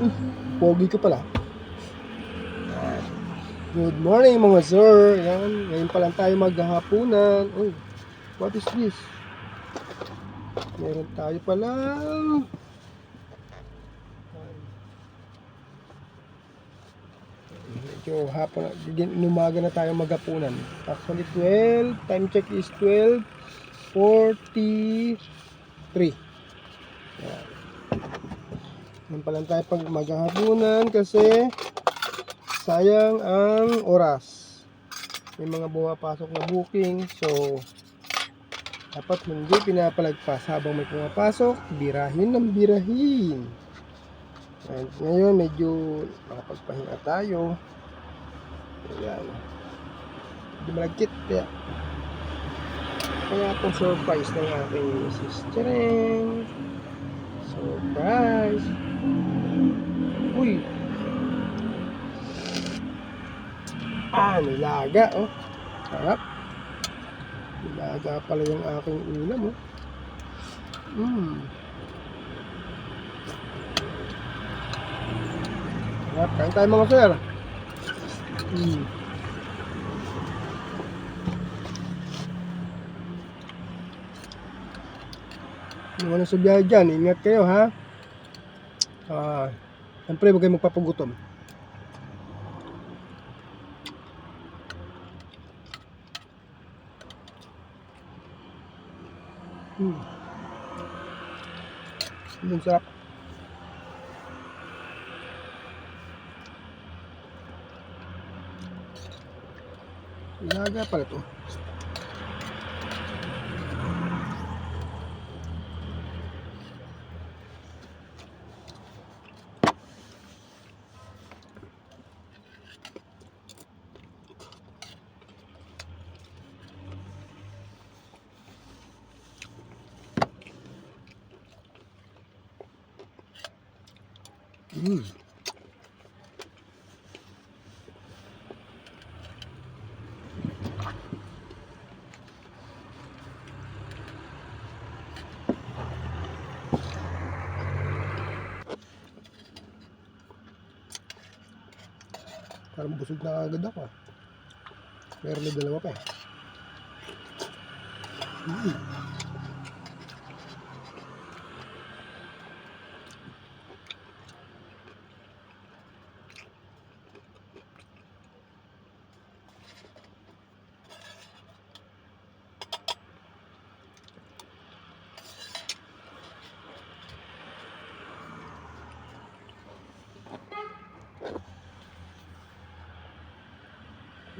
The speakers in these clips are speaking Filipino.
Uy, pogi ka pala. Good morning mga sir. Yan, ngayon pa lang tayo maghahapunan. Uy, what is this? Meron tayo palang medyo hapon inumaga na tayo maghapunan. Actually 12, time check is 12.43. Yan. Yan pa lang tayo pag maghahapunan kasi sayang ang oras. May mga bumapasok na booking so dapat hindi pinapalagpas habang may pumapasok, birahin ng birahin. And ngayon medyo nakapagpahinga tayo. Ayan. Hindi malagkit kaya kaya itong surprise ng aking sistereng. Surprise! Uy! Ah, nilaga oh. Sarap. Nilaga pala yung aking ulam oh. Mmm. Sarap. Kain tayo mga sir. Mm. Mga nasa biyahe dyan, ingat kayo ha. Ah, siyempre huwag kayo magpapagutom. Hmm. Yung sarap. Ilaga pala to. Mm. Parang busog na agad ako. ah. Meron na dalawa pa eh. Mm.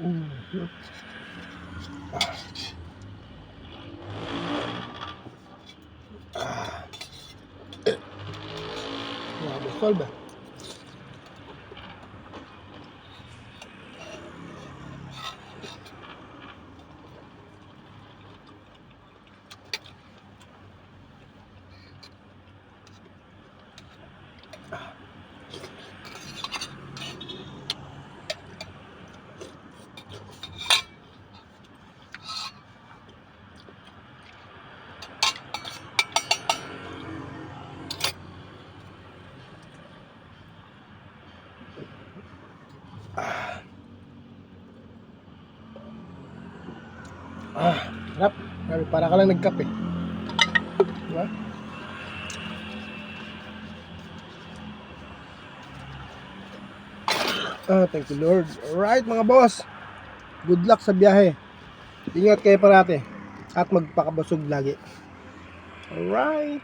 Mm. Ah. Grabe, solve ah. Ah, sarap. Grabe, para ka lang nagkape. Diba? Ah, thank you Lord. Alright mga boss. Good luck sa biyahe. Ingat kayo parate. At magpakabusog lagi. Alright.